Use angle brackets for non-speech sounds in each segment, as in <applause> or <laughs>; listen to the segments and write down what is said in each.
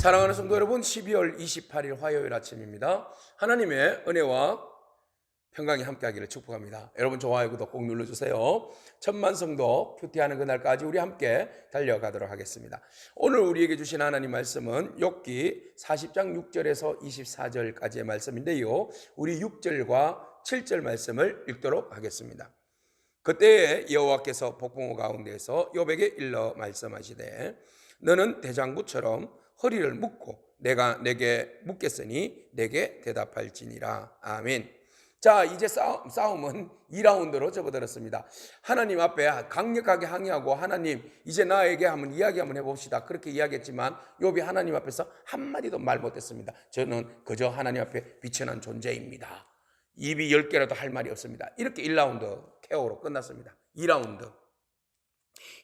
사랑하는 성도 여러분, 12월 28일 화요일 아침입니다. 하나님의 은혜와 평강이 함께하기를 축복합니다. 여러분 좋아요, 구독 꼭 눌러주세요. 천만 성도 큐티하는 그날까지 우리 함께 달려가도록 하겠습니다. 오늘 우리에게 주신 하나님 말씀은 욥기 40장 6절에서 24절까지의 말씀인데요. 우리 6절과 7절 말씀을 읽도록 하겠습니다. 그때에 여호와께서 복봉호 가운데에서 욥에게 일러 말씀하시되 너는 대장부처럼 허리를 묶고 내가 내게 묶겠으니 내게 대답할지니라 아멘. 자 이제 싸움, 싸움 은 2라운드로 접어들었습니다. 하나님 앞에 강력하게 항의하고 하나님 이제 나에게 한번 이야기 한번 해봅시다. 그렇게 이야기했지만 욥이 하나님 앞에서 한마디도 말 못했습니다. 저는 그저 하나님 앞에 비천한 존재입니다. 입이 10개라도 할 말이 없습니다. 이렇게 1라운드 케어로 끝났습니다. 2라운드.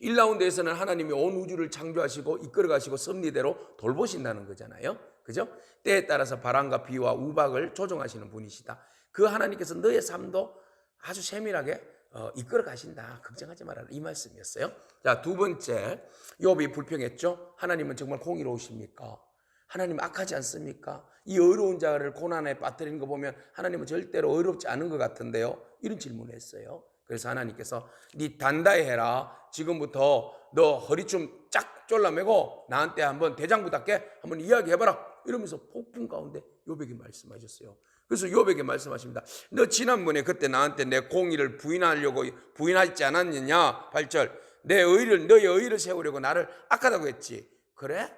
1라운드에서는 하나님이 온 우주를 창조하시고 이끌어 가시고 섭리대로 돌보신다는 거잖아요. 그죠? 때에 따라서 바람과 비와 우박을 조정하시는 분이시다. 그 하나님께서 너의 삶도 아주 세밀하게 어, 이끌어 가신다. 걱정하지 말아라. 이 말씀이었어요. 자, 두 번째. 욥이 불평했죠. 하나님은 정말 공의로우십니까? 하나님 악하지 않습니까? 이 어려운 자를 고난에 빠뜨리는 거 보면 하나님은 절대로 어렵지 않은 것 같은데요. 이런 질문을 했어요. 그래서 하나님께서 네 단다히 해라. 지금부터 너 허리 좀 쫙 졸라매고 나한테 한번 대장부답게 한번 이야기해봐라. 이러면서 폭풍 가운데 요백이 말씀하셨어요. 그래서 요백이 말씀하십니다. 너 지난번에 그때 나한테 내 공의를 부인하려고 부인하지 않았느냐? 8절. 내 의를 너의 의를 세우려고 나를 악하다고 했지. 그래?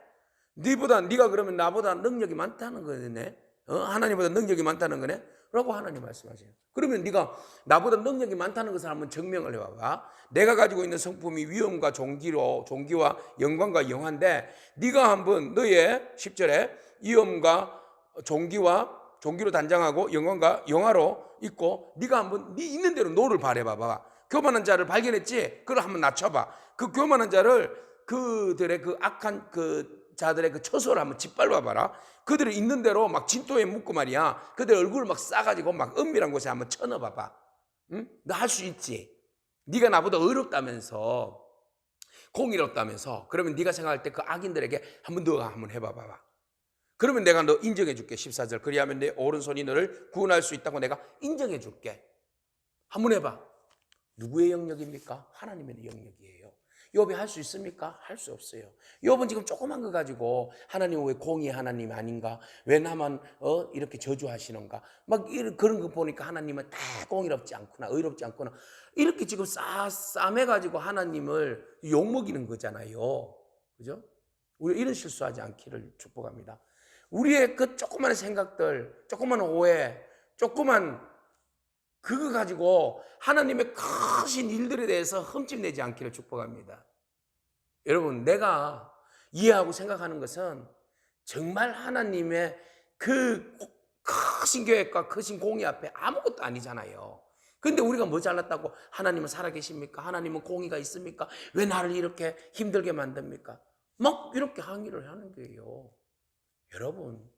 네보다 네가 그러면 나보다 능력이 많다는 거네. 어? 하나님보다 능력이 많다는 거네. 라고 하나님 말씀하세요. 그러면 네가 나보다 능력이 많다는 것을 한번 증명을 해봐봐. 내가 가지고 있는 성품이 위엄과 종기로 종기와 영광과 영화인데 네가 한번 너의 10절에 위엄과 종기와 종기로 단장하고 영광과 영화로 있고 네가 한번 네 있는 대로 노를 바래봐봐. 교만한 자를 발견했지? 그걸 한번 낮춰봐. 그 교만한 자를 그들의 그 악한 그 자들의 그 처소를 한번 짓밟아 봐라. 그들이 있는 대로 막 진토에 묻고 말이야. 그들 얼굴을 막 싸가지고 막 은밀한 곳에 한번 쳐넣어 봐봐. 응? 너 할 수 있지. 네가 나보다 어렵다면서 공의롭다면서 그러면 네가 생각할 때 그 악인들에게 한번 너가 한번 해봐 봐봐. 그러면 내가 너 인정해 줄게 14절 그리하면 내 오른손이 너를 구원할 수 있다고 내가 인정해 줄게 한번 해봐 누구의 영역입니까? 하나님의 영역이에요 욥이 할 수 있습니까? 할 수 없어요. 욥은 지금 조그만 거 가지고 하나님 왜 공의 하나님 아닌가? 왜 나만 어 이렇게 저주하시는가? 막 이런 그런 거 보니까 하나님은 다 공의롭지 않구나, 의롭지 않구나. 이렇게 지금 싸 싸매 가지고 하나님을 욕 먹이는 거잖아요. 그죠? 우리 이런 실수하지 않기를 축복합니다. 우리의 그 조그마한 생각들, 조그마한 오해, 조그만 그거 가지고 하나님의 크신 일들에 대해서 흠집내지 않기를 축복합니다. 여러분, 내가 이해하고 생각하는 것은 정말 하나님의 그 크신 계획과 크신 공의 앞에 아무것도 아니잖아요. 근데 우리가 뭐 잘났다고 하나님은 살아계십니까? 하나님은 공의가 있습니까? 왜 나를 이렇게 힘들게 만듭니까? 막 이렇게 항의를 하는 거예요. 여러분,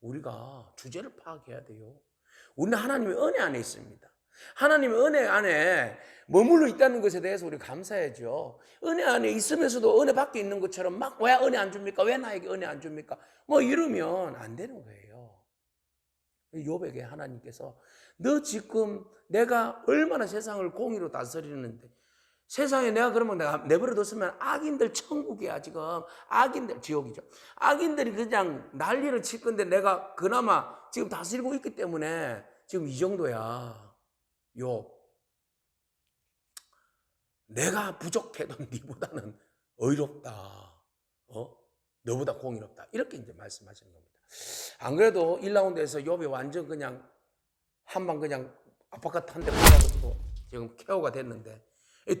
우리가 주제를 파악해야 돼요. 우리는 하나님의 은혜 안에 있습니다. 하나님의 은혜 안에 머물러 있다는 것에 대해서 우리 감사해야죠. 은혜 안에 있으면서도 은혜 밖에 있는 것처럼 막 왜 은혜 안 줍니까? 왜 나에게 은혜 안 줍니까? 뭐 이러면 안 되는 거예요. 요백에 하나님께서 너 지금 내가 얼마나 세상을 공의로 다스리는데 세상에 내가 그러면 내가 내버려 뒀으면 악인들 천국이야 지금. 악인들 지옥이죠. 악인들이 그냥 난리를 칠 건데 내가 그나마 지금 다스리고 있기 때문에 지금 이 정도야. 요 내가 부족해도 <laughs> 네보다는 의롭다. 어? 너보다 공의롭다. 이렇게 이제 말씀하시는 겁니다. 안 그래도 1라운드에서 욥이 완전 그냥 한 방 그냥 아파트 한대 맞아가지고 지금 케어가 됐는데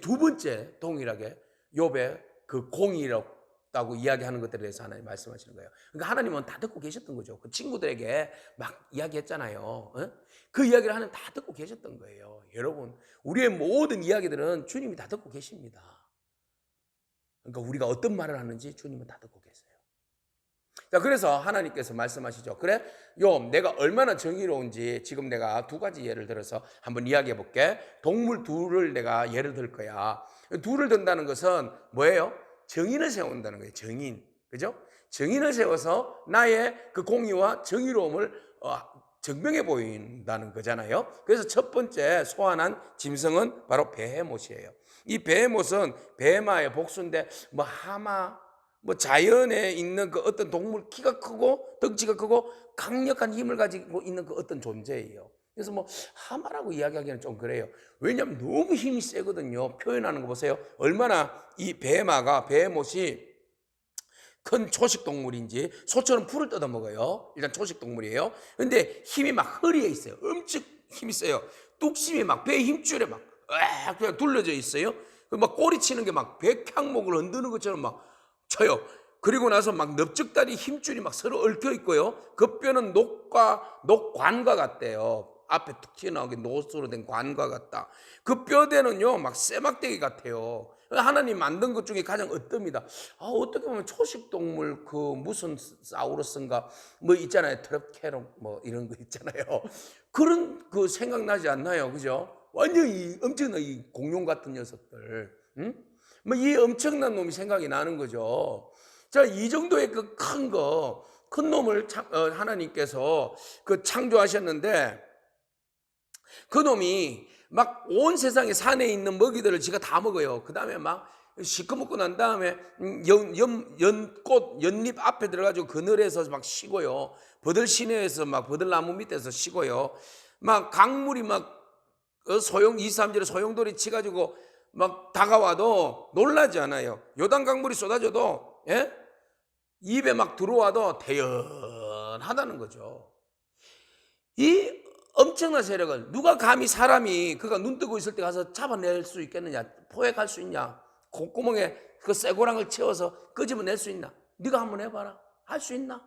두 번째 동일하게 욥의 그 공의롭다고 이야기하는 것들에 대해서 하나님 말씀하시는 거예요. 그러니까 하나님은 다 듣고 계셨던 거죠. 그 친구들에게 막 이야기했잖아요. 어? 그 이야기를 하는 다 듣고 계셨던 거예요. 여러분, 우리의 모든 이야기들은 주님이 다 듣고 계십니다. 그러니까 우리가 어떤 말을 하는지 주님은 다 듣고 계세요. 자, 그래서 하나님께서 말씀하시죠. 그래, 요 내가 얼마나 정의로운지 지금 내가 두 가지 예를 들어서 한번 이야기해 볼게. 동물 둘을 내가 예를 들 거야. 둘을 든다는 것은 뭐예요? 정인을 세운다는 거예요. 정인. 그죠? 정인을 세워서 나의 그 공의와 정의로움을 어, 증명해 보인다는 거잖아요. 그래서 첫 번째 소환한 짐승은 바로 베헤못이에요. 이 베헤못은 베마의 복수인데 뭐 하마 뭐 자연에 있는 그 어떤 동물 키가 크고 덩치가 크고 강력한 힘을 가지고 있는 그 어떤 존재예요. 그래서 뭐 하마라고 이야기하기는 좀 그래요. 왜냐하면 너무 힘이 세거든요. 표현하는 거 보세요. 얼마나 이 베마가 베못이 큰 초식 동물인지 소처럼 풀을 뜯어 먹어요. 일단 초식 동물이에요. 근데 힘이 막 허리에 있어요. 엄청 힘이 세요. 뚝심이 막 배 힘줄에 막 그냥 둘러져 있어요. 그막 꼬리 치는 게 막 백향목을 흔드는 것처럼 막 쳐요. 그리고 나서 막 넓적다리 힘줄이 막 서로 얽혀 있고요. 그 뼈는 녹과 녹관과 같대요. 앞에 툭 튀어나오게 노스로 된 관과 같다. 그 뼈대는요, 막 쇠막대기 같아요. 하나님 만든 것 중에 가장 어떻습니다. 아, 어떻게 보면 초식 동물 그 무슨 사우루스인가 뭐 있잖아요. 트럭캐럿 뭐 이런 거 있잖아요. 그런 그 생각나지 않나요? 그죠? 완전 히 엄청난 이 공룡 같은 녀석들. 응? 뭐 이 엄청난 놈이 생각이 나는 거죠. 자, 이 정도의 그 큰 거, 큰 놈을 참- 어, 하나님께서 그 창조하셨는데 그 놈이 막 온 세상에 산에 있는 먹이들을 지가 다 먹어요. 그 다음에 막 시커멓고 난 다음에 음, 연, 연, 연꽃, 연잎 앞에 들어가지고 그늘에서 막 쉬고요. 버들 시내에서 막 버들나무 밑에서 쉬고요. 막 강물이 막 어, 소용, 2, 3절에 소용돌이 치가지고 막 다가와도 놀라지 않아요. 요단 강물이 쏟아져도, 예? 입에 막 들어와도 대연하다는 거죠. 이 엄청난 세력을 누가 감히 사람이 그가 눈 뜨고 있을 때 가서 잡아낼 수 있겠느냐? 포획할 수 있냐? 콧구멍에 그 쇠고랑을 채워서 끄집어낼 수 있나? 네가 한번 해봐라. 할 수 있나?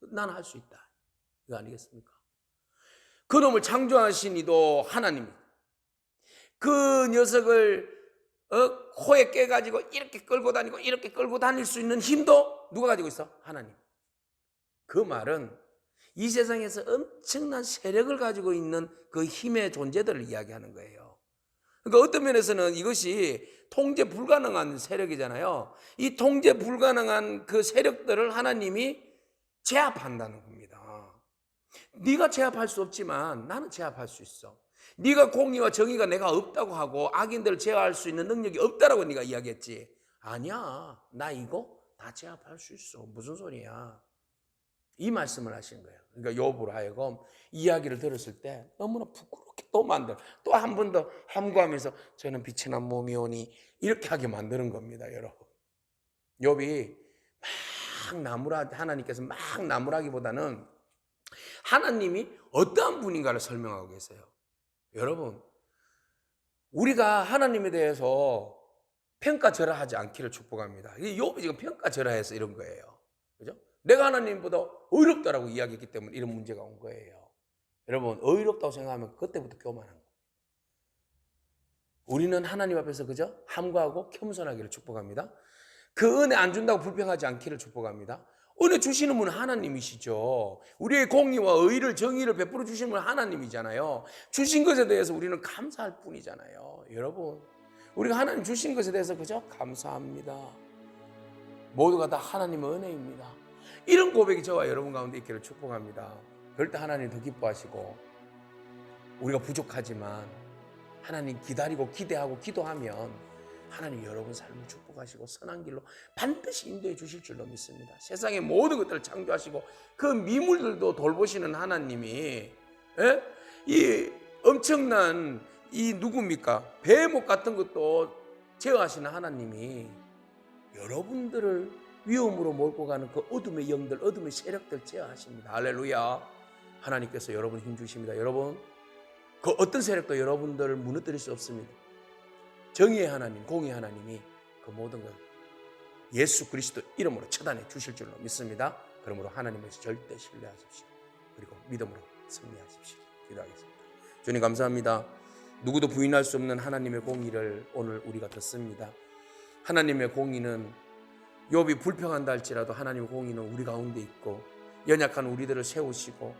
나는 할수 있다. 이거 아니겠습니까? 그 놈을 창조하신 이도 하나님입니다. 그 녀석을 어, 코에 깨가지고 이렇게 끌고 다니고 이렇게 끌고 다닐 수 있는 힘도 누가 가지고 있어? 하나님. 그 말은 이 세상에서 엄청난 세력을 가지고 있는 그 힘의 존재들을 이야기하는 거예요. 그러니까 어떤 면에서는 이것이 통제 불가능한 세력이잖아요. 이 통제 불가능한 그 세력들을 하나님이 제압한다는 겁니다. 네가 제압할 수 없지만 나는 제압할 수 있어. 네가 공의와 정의가 내가 없다고 하고 악인들을 제어할 수 있는 능력이 없다라고 네가 이야기했지. 아니야. 나 이거 다 제압할 수 있어. 무슨 소리야? 이 말씀을 하신 거예요. 그러니까 욥으로 하여금 이야기를 들었을 때 너무나 부끄럽게 또 만들, 또 한 번 더 함구하면서 저는 빛이 난 몸이오니 이렇게 하게 만드는 겁니다, 여러분. 욥이 막 나무라 하나님께서 막 나무라기보다는 하나님이 어떠한 분인가를 설명하고 계세요. 여러분, 우리가 하나님에 대해서 평가절하하지 않기를 축복합니다. 이 욥이 지금 평가절하해서 이런 거예요. 그죠? 내가 하나님보다 어이롭다라고 이야기했기 때문에 이런 문제가 온 거예요. 여러분, 어이롭다고 생각하면 그때부터 교만한 거예요. 우리는 하나님 앞에서 그저 함구하고 겸손하기를 축복합니다. 그 은혜 안 준다고 불평하지 않기를 축복합니다. 은혜 주시는 분은 하나님이시죠. 우리의 공의와 의를 정의를 베풀어 주시는 분은 하나님이잖아요. 주신 것에 대해서 우리는 감사할 뿐이잖아요. 여러분, 우리가 하나님 주신 것에 대해서 그저 감사합니다. 모두가 다 하나님의 은혜입니다. 이런 고백이 저와 여러분 가운데 있기를 축복합니다. 그럴 때 하나님 더 기뻐하시고 우리가 부족하지만 하나님 기다리고 기대하고 기도하면 하나님 여러분 삶을 축복하시고 선한 길로 반드시 인도해 주실 줄로 믿습니다. 세상의 모든 것들을 창조하시고 그 미물들도 돌보시는 하나님이 예? 이 엄청난 이 누굽니까? 배목 같은 것도 제어하시는 하나님이 여러분들을 위험으로 몰고 가는 그 어둠의 영들, 어둠의 세력들 제어하십니다. 할렐루야. 하나님께서 여러분 힘 주십니다. 여러분, 그 어떤 세력도 여러분들을 무너뜨릴 수 없습니다. 정의의 하나님, 공의의 하나님이 그 모든 것 예수 그리스도 이름으로 처단해 주실 줄로 믿습니다. 그러므로 하나님에서 절대 신뢰하십시오. 그리고 믿음으로 승리하십시오. 기도하겠습니다. 주님 감사합니다. 누구도 부인할 수 없는 하나님의 공의를 오늘 우리가 듣습니다. 하나님의 공의는 욥이 불평한다 할지라도 하나님의 공의는 우리 가운데 있고 연약한 우리들을 세우시고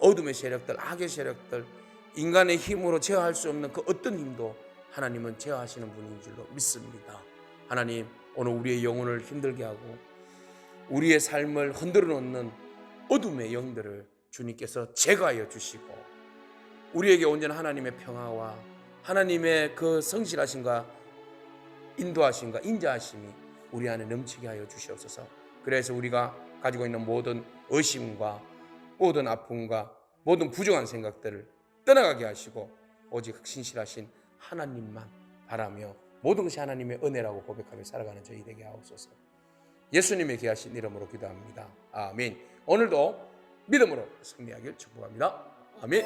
어둠의 세력들, 악의 세력들, 인간의 힘으로 제어할 수 없는 그 어떤 힘도 하나님은 제어하시는 분인 줄로 믿습니다. 하나님 오늘 우리의 영혼을 힘들게 하고 우리의 삶을 흔들어 놓는 어둠의 영들을 주님께서 제거하여 주시고 우리에게 온전한 하나님의 평화와 하나님의 그 성실하심과 인도하심과 인자하심이 우리 안에 넘치게 하여 주시옵소서. 그래서 우리가 가지고 있는 모든 의심과 모든 아픔과 모든 부정한 생각들을 떠나가게 하시고 오직 신실하신 하나님만 바라며 모든 것이 하나님의 은혜라고 고백하며 살아가는 저희 되게 하옵소서. 예수님의 귀하신 이름으로 기도합니다. 아멘. 오늘도 믿음으로 승리하길 축복합니다. 아멘.